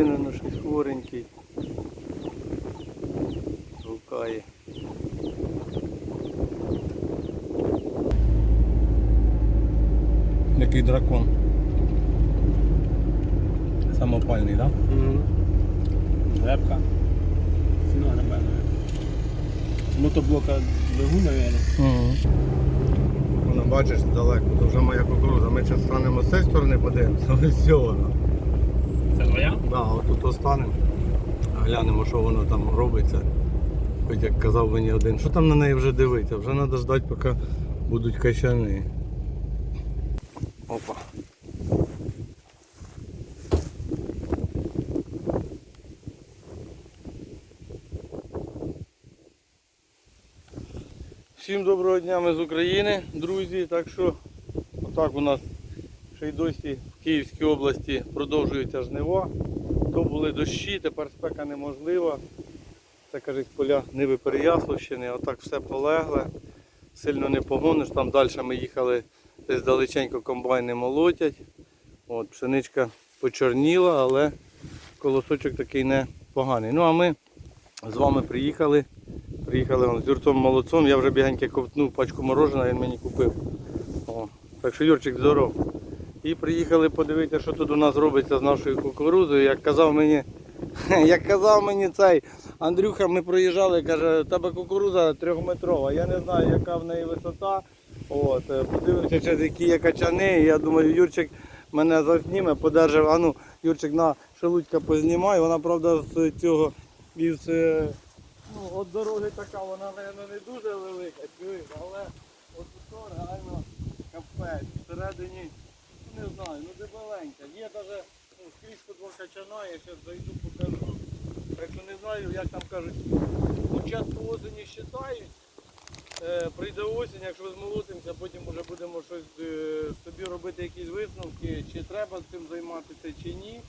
один воно щось хворенький. Гукає. Який дракон. Самопальний, так? Репка. Ціна, напевно. Мотоблока двигун, наверное. Угу. Воно бачиш далеко, то вже моя кукуруза. Ми зараз станемо з цієї сторони, подивимося, ось все воно. Твоя? Да, отут останемо, глянемо, що воно там робиться. Хоч як казав мені один, що там на неї вже дивитися, вже треба ждати, поки будуть качани. Опа. Всім доброго дня, ми з України, друзі. Так що отак у нас ще й досі Київській області продовжуються жнива. То були дощі, тепер спека неможлива. Це кажуть, поля ниви Переяславщини, а так все полегле. Сильно не погониш. Там далі ми їхали десь далеченько комбайни молотять. От, пшеничка почорніла, але колосочок такий не поганий. Ну а ми з вами приїхали. Приїхали з Юрцом молодцом. Я вже бігеньки ковтнув пачку мороженого, він мені купив. О, так що Юрчик здоров. І приїхали подивитися, що тут у нас робиться з нашою кукурузою. Як казав мені, як казав мені цей Андрюха, ми проїжджали, каже, «У тебе кукуруза трьохметрова. Я не знаю, яка в неї висота. От, е, подивимося, чи які є качани. Я думаю, Юрчик мене засніме, подержав. А ну, Юрчик на шелудька познімає. Вона, правда, з цього із е, ну, от дороги така, вона, мабуть, не дуже велика, але от то реально капець. Всередині, ну, не знаю, ну дебеленька. Є навіть ну, скрізь по качана, я зараз зайду покажу. Так що не знаю, як там кажуть, початку осені вважають. Е, прийде осінь, якщо змолотимося, потім вже будемо щось е, собі робити якісь висновки, чи треба цим займатися, чи ні.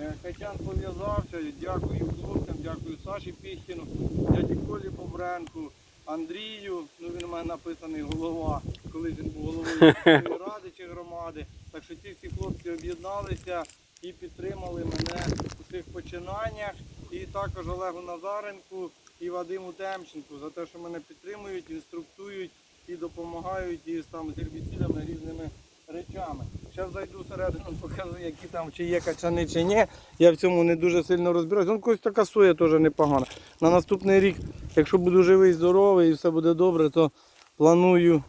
Е, Качан пов'язався, дякую хлопцям, дякую Саші Піхтіну, дяді Колі Бобренку, Андрію, ну він у мене написаний голова, колись він був головою ради чи громади. Так що ці всі хлопці об'єдналися і підтримали мене у цих починаннях. І також Олегу Назаренку і Вадиму Демченку за те, що мене підтримують, інструктують і допомагають із там гербіцидами різними речами. Зараз зайду всередину, покажу, які там чи є качани, чи ні. Я в цьому не дуже сильно розбираюся. Ну, якось така соя теж непогана. На наступний рік, якщо буду живий, здоровий і все буде добре, то планую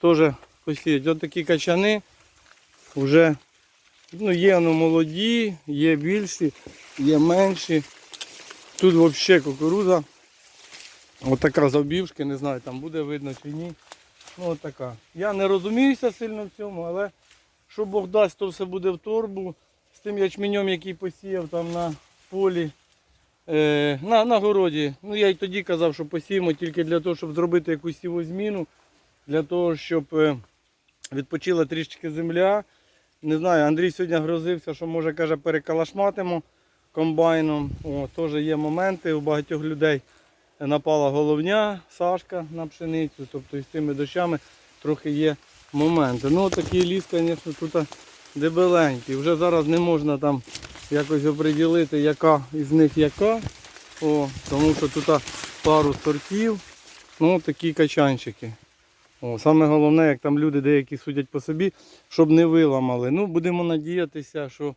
теж посіяти. Ось такі качани вже ну, є воно молоді, є більші, є менші. Тут взагалі кукуруза. Отака завбівшки, не знаю, там буде видно чи ні. Ну отака. Я не розуміюся сильно в цьому, але що Бог дасть, то все буде в торбу. З тим ячменем, який посіяв там на полі, е, на, на городі. Ну я й тоді казав, що посіємо тільки для того, щоб зробити якусь сівозміну, для того, щоб е, відпочила трішки земля. Не знаю, Андрій сьогодні грозився, що може каже, перекалашматимо комбайном. О, теж є моменти у багатьох людей. Напала головня, Сашка на пшеницю, тобто із цими дощами трохи є моменти. Ну такий ліс, звісно, тут дебеленький. Вже зараз не можна там якось оприділити, яка із них яка. О, тому що тут пару сортів. Ну такі качанчики. О, саме головне, як там люди деякі судять по собі, щоб не виламали. Ну, будемо надіятися, що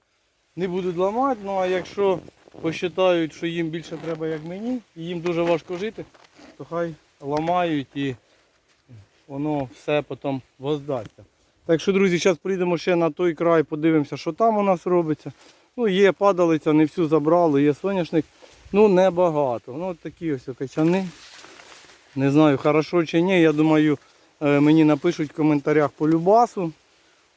не будуть ламати. Ну а якщо посчитають, що їм більше треба, як мені, і їм дуже важко жити, то хай ламають і воно все потім воздасться. Так що, друзі, зараз приїдемо ще на той край, подивимося, що там у нас робиться. Ну, є падалиця, не всю забрали, є соняшник. Ну, небагато. Ну, от такі ось качани. Не знаю, хорошо чи ні. Я думаю, мені напишуть в коментарях по любасу.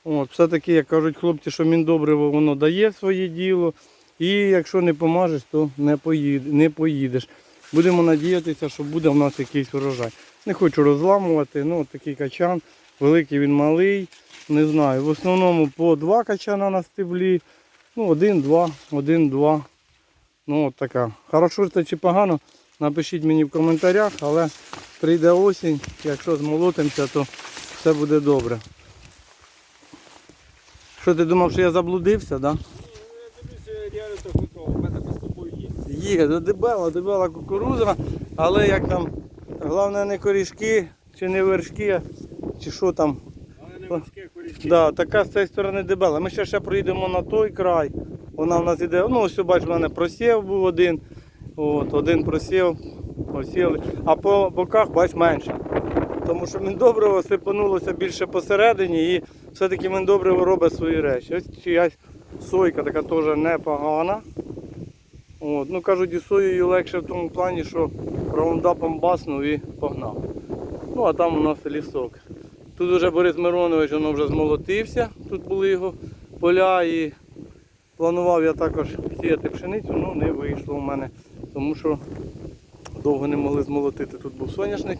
От, Все-таки, як кажуть хлопці, що міндобриво воно дає своє діло. І якщо не помажеш, то не, поїд, не поїдеш. Будемо надіятися, що буде в нас якийсь урожай. Не хочу розламувати, ну такий качан, великий він малий. Не знаю. В основному по два качана на стеблі. Ну, один, два, один, два. Ну от така. Хорошо це чи погано, напишіть мені в коментарях, але прийде осінь, якщо змолотимося, то все буде добре. Що ти думав, що я заблудився, так? Да? Є. Ну, дебела, дебела кукуруза, але як там, головне не корішки, чи не вершки, чи що там. Але не корішки. Да, така з цієї сторони дебела. Ми ще ще проїдемо на той край. Вона в нас іде, ну ось бачиш, в мене просів був один. От, один просів, осіли. А по боках, бач, менше. Тому що міндобриво сипанулося більше посередині і все-таки міндобриво робить свої речі. Ось чиясь сойка така теж непогана. От, ну кажуть, і соєю легше в тому плані, що раундапом баснув і погнав. Ну а там у нас лісок. Тут уже Борис Миронович воно вже змолотився, тут були його поля і планував я також сіяти пшеницю, ну не вийшло у мене, тому що довго не могли змолотити. Тут був соняшник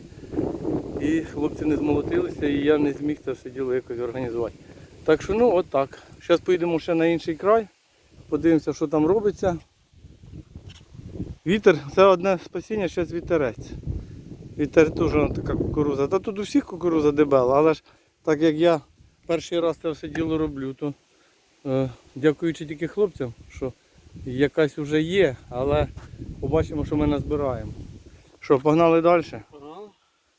і хлопці не змолотилися і я не зміг це все діло якось організувати. Так що ну от так. Зараз поїдемо ще на інший край, подивимося, що там робиться. Вітер це одне спасіння, зараз вітерець. Вітер теж така кукуруза. Та тут у всіх кукуруза дебела, але ж так як я перший раз це все діло роблю, то е, дякуючи тільки хлопцям, що якась вже є, але побачимо, що ми назбираємо. Що, погнали далі? Ага.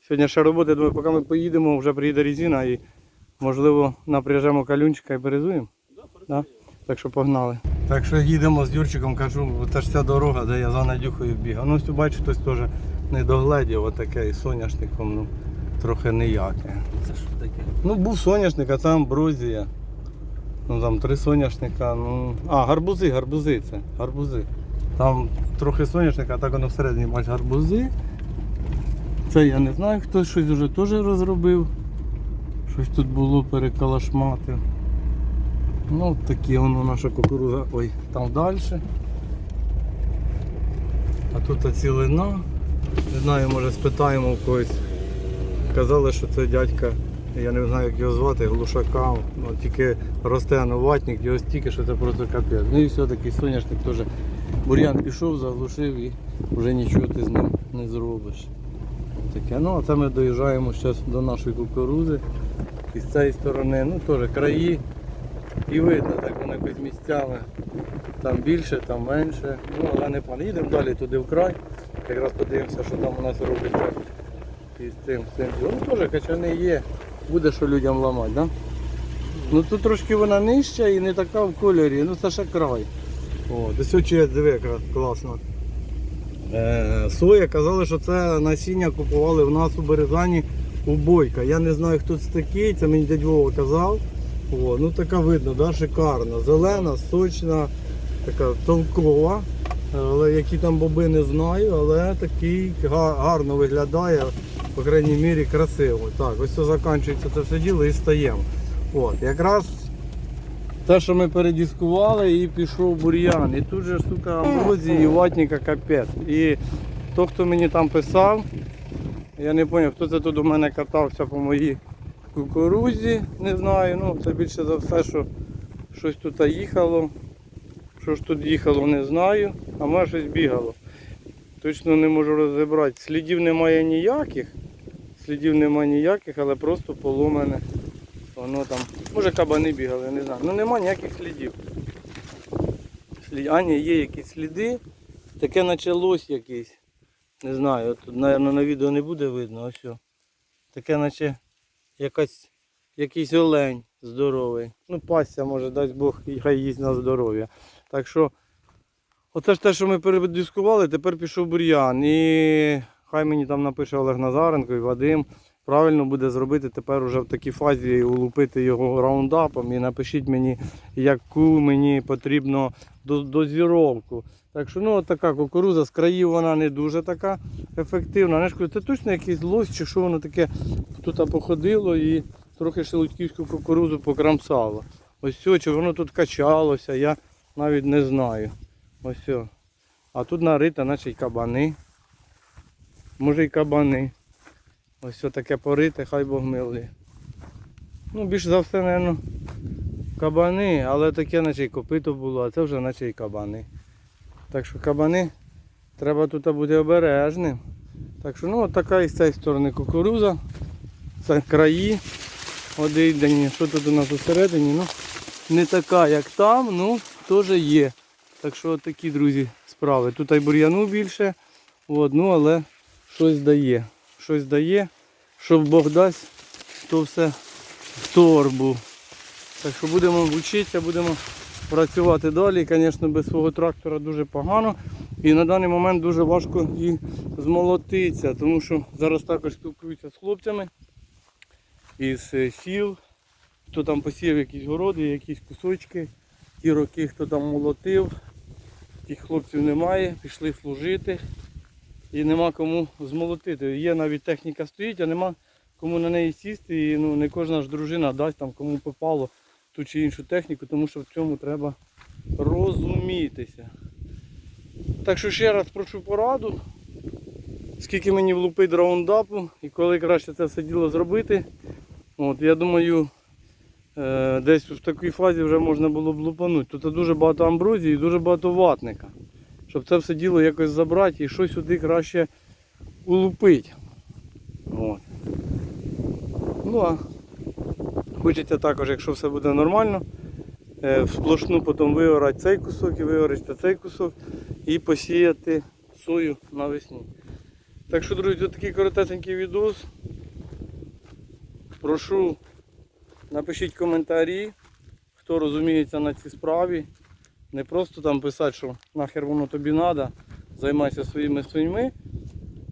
Сьогодні ще роботи, думаю, поки ми поїдемо, вже приїде резина і можливо напряжемо калюнчика і перезуємо. Да? Так що погнали. Так що їдемо з Юрчиком, кажу, це ж ця дорога, де я за Надюхою бігав. Ну, ось бачу, хтось теж не догледів, отаке і соняшником, ну, трохи ніяке. Це що таке? Ну, був соняшник, а це амброзія. Ну там три соняшника, ну. А, гарбузи, гарбузи це. Гарбузи. Там трохи соняшника, а так воно всередині бач гарбузи. Це я не знаю, хтось щось вже теж розробив. Щось тут було перекалашматив. Ну такі воно наша кукуруза. Ой, там далі. А тут цілина. Не знаю, може спитаємо в когось. Казали, що це дядька, я не знаю як його звати, глушака. Ну, тільки росте новатник, його стільки, що це просто капець. Ну і все таки соняшник теж. Бур'ян пішов, заглушив і вже нічого ти з ним не зробиш. Таке. Ну а це ми доїжджаємо зараз до нашої кукурузи. І з цієї сторони, ну теж краї. І видно, так воно якось місцями. Там більше, там менше. Ну, але не пан. Їдемо далі туди в край. Якраз подивимося, що там у нас робиться із цим з цим. Ну теж качани є. Буде що людям ламати, да? Ну тут трошки вона нижча і не така в кольорі, ну це ще край. О, десь очі диви якраз класно. Е, соя казали, що це насіння купували в нас у Березані у Бойка. Я не знаю, хто це такий, це мені дядь Вова казав. О, ну така видно, да, шикарна. Зелена, сочна, така толкова. Але які там боби не знаю, але такий гарно виглядає, по крайній мірі красиво. Так, ось це закінчується це все діло і стаємо. От, якраз те, що ми передіскували, і пішов бур'ян. І тут же сука амброзії і ватника капець. І той, хто мені там писав, я не зрозумів, хто це тут у мене катався по моїй кукурузі, не знаю. Ну, це більше за все, що щось тут їхало. Що ж тут їхало, не знаю, а може щось бігало. Точно не можу розібрати. Слідів немає ніяких. Слідів немає ніяких, але просто поломане. Воно там. Може кабани бігали, не знаю. Ну нема ніяких слідів. Слід... А, є якісь сліди. Таке наче лось якийсь. Не знаю, тут, мабуть, на відео не буде видно, ось. що. Таке наче якась, якийсь олень здоровий. Ну, пасся може, дасть Бог, хай їсть на здоров'я. Так що, оце ж те, що ми передискували, тепер пішов бур'ян. І хай мені там напише Олег Назаренко і Вадим. Правильно буде зробити тепер уже в такій фазі улупити його раундапом і напишіть мені, яку мені потрібно дозіровку. Так що ну от така кукуруза з країв вона не дуже така ефективна. Не кажу, це точно якийсь лось чи що воно таке тут походило і трохи шелудьківську кукурузу покрамсало. Ось все, чи воно тут качалося, я навіть не знаю. Ось все. А тут нарита, наче й кабани. Може й кабани. Ось все таке порите, хай Бог милує. Ну, більш за все, мабуть, кабани, але таке наче й копито було, а це вже наче й кабани. Так що кабани треба тут бути обережним. Так що ну от така із цієї сторони кукуруза. Це краї. Один. Що тут у нас усередині? Ну, не така, як там, ну теж є. Так що такі, друзі, справи. Тут і бур'яну більше, от, ну, але щось дає. Щось дає. Що Бог дасть, то все в торбу. Так що будемо вчитися, будемо працювати далі. Звісно, без свого трактора дуже погано. І на даний момент дуже важко і змолотитися, тому що зараз також спілкуюся з хлопцями із е, сіл, хто там посіяв якісь городи, якісь кусочки, ті роки, хто там молотив, тих хлопців немає, пішли служити і нема кому змолотити. Є навіть техніка стоїть, а нема кому на неї сісти. І ну, не кожна ж дружина дасть там кому попало ту чи іншу техніку, тому що в цьому треба розумітися. Так що ще раз прошу пораду, скільки мені влупить раундапу і коли краще це все діло зробити. От, я думаю, е, десь в такій фазі вже можна було б лупанути. Тут дуже багато амброзії і дуже багато ватника. Щоб це все діло якось забрати і щось сюди краще улупити. От. Ну а хочеться також, якщо все буде нормально, е, в сплошну потім виорати цей кусок і виорати цей кусок і посіяти сою навесні. Так що, друзі, такий коротесенький відос. Прошу, напишіть коментарі, хто розуміється на цій справі. Не просто там писати, що нахер воно тобі треба, займайся своїми свиньми.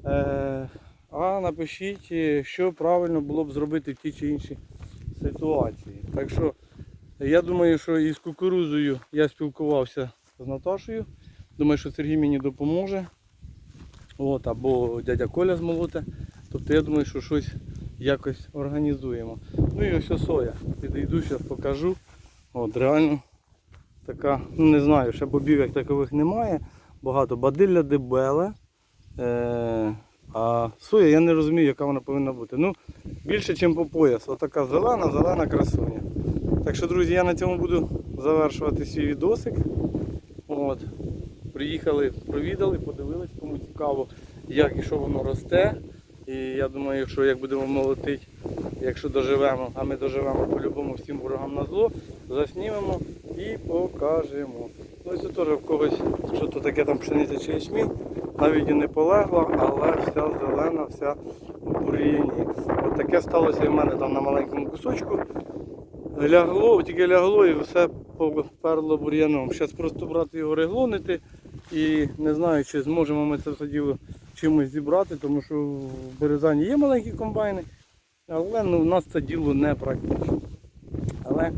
Е, а напишіть, е, що правильно було б зробити в тій чи іншій ситуації. Так що я думаю, що із кукурузою я спілкувався з Наташою. Думаю, що Сергій мені допоможе. От, або дядя Коля змолоте. Тобто я думаю, що щось якось організуємо. Ну і ось соя. Підійду, зараз покажу. От реально така, ну не знаю, ще бобів як такових немає. Багато бадилля дебеле. Е, а соя я не розумію, яка вона повинна бути. Ну, більше, ніж по пояс. Отака зелена, зелена красуня. Так що, друзі, я на цьому буду завершувати свій відосик. От. Приїхали, провідали, подивились, кому цікаво, як і що воно росте. І я думаю, що як будемо молотити, якщо доживемо, а ми доживемо по-любому всім ворогам на зло, заснімемо і покажемо. Ну ось теж в когось, що то таке там пшениця чи ячмінь, навіть і не полегла, але вся зелена, вся в бур'яні. От таке сталося і в мене там на маленькому кусочку. Лягло, тільки лягло і все поперло бур'яном. Зараз просто брати його реглонити і не знаю, чи зможемо ми це все діло чимось зібрати, тому що в Березані є маленькі комбайни, але ну, в нас це діло не практично. Але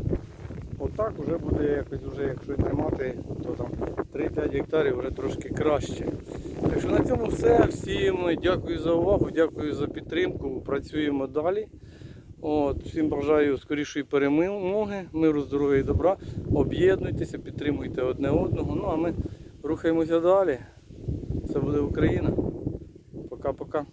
отак вже буде якось, вже, якщо тримати, то там 3-5 гектарів вже трошки краще. Так що на цьому все. Всім дякую за увагу, дякую за підтримку. Працюємо далі. От, всім бажаю скорішої перемоги, миру, здоров'я і добра. Об'єднуйтеся, підтримуйте одне одного. Ну а ми рухаємося далі. Це буде Україна. Пока-пока.